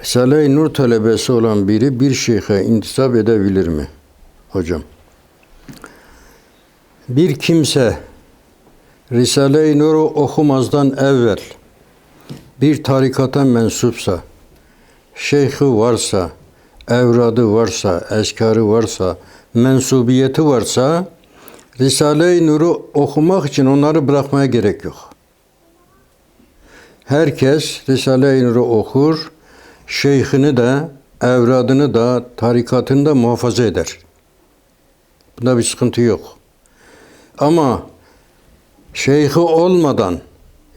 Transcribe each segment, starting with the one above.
Risale-i Nur talebesi olan biri bir şeyhe intisap edebilir mi? Hocam. Bir kimse Risale-i Nur'u okumazdan evvel bir tarikata mensupsa, şeyhi varsa, evradı varsa, eskarı varsa, mensubiyeti varsa, Risale-i Nur'u okumak için onları bırakmaya gerek yok. Herkes Risale-i Nur'u okur, şeyhini de, evradını da, tarikatını da muhafaza eder. Bunda bir sıkıntı yok. Ama şeyhi olmadan,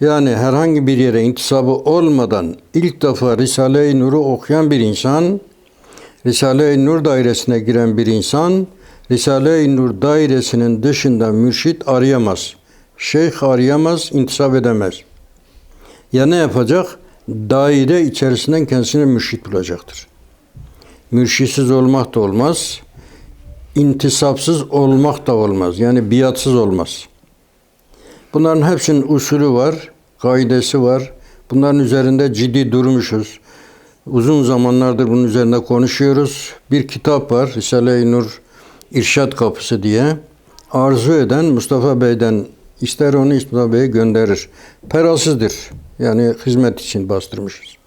yani herhangi bir yere intisabı olmadan ilk defa Risale-i Nur'u okuyan bir insan, Risale-i Nur dairesine giren bir insan, Risale-i Nur dairesinin dışında mürşit arayamaz. Şeyh arayamaz, intisap edemez. Ya ne yapacak? Daire içerisinden kendisine mürşit bulacaktır. Mürşitsiz olmak da olmaz. intisapsız olmak da olmaz. Yani biatsız olmaz. Bunların hepsinin usulü var, kaidesi var. Bunların üzerinde ciddi durmuşuz. Uzun zamanlardır bunun üzerinde konuşuyoruz. Bir kitap var, Risale-i Nur İrşad Kapısı diye. Arzu eden Mustafa Bey'den ister onu Mustafa Bey'e gönderir. Perasızdır. Yani hizmet için bastırmışız.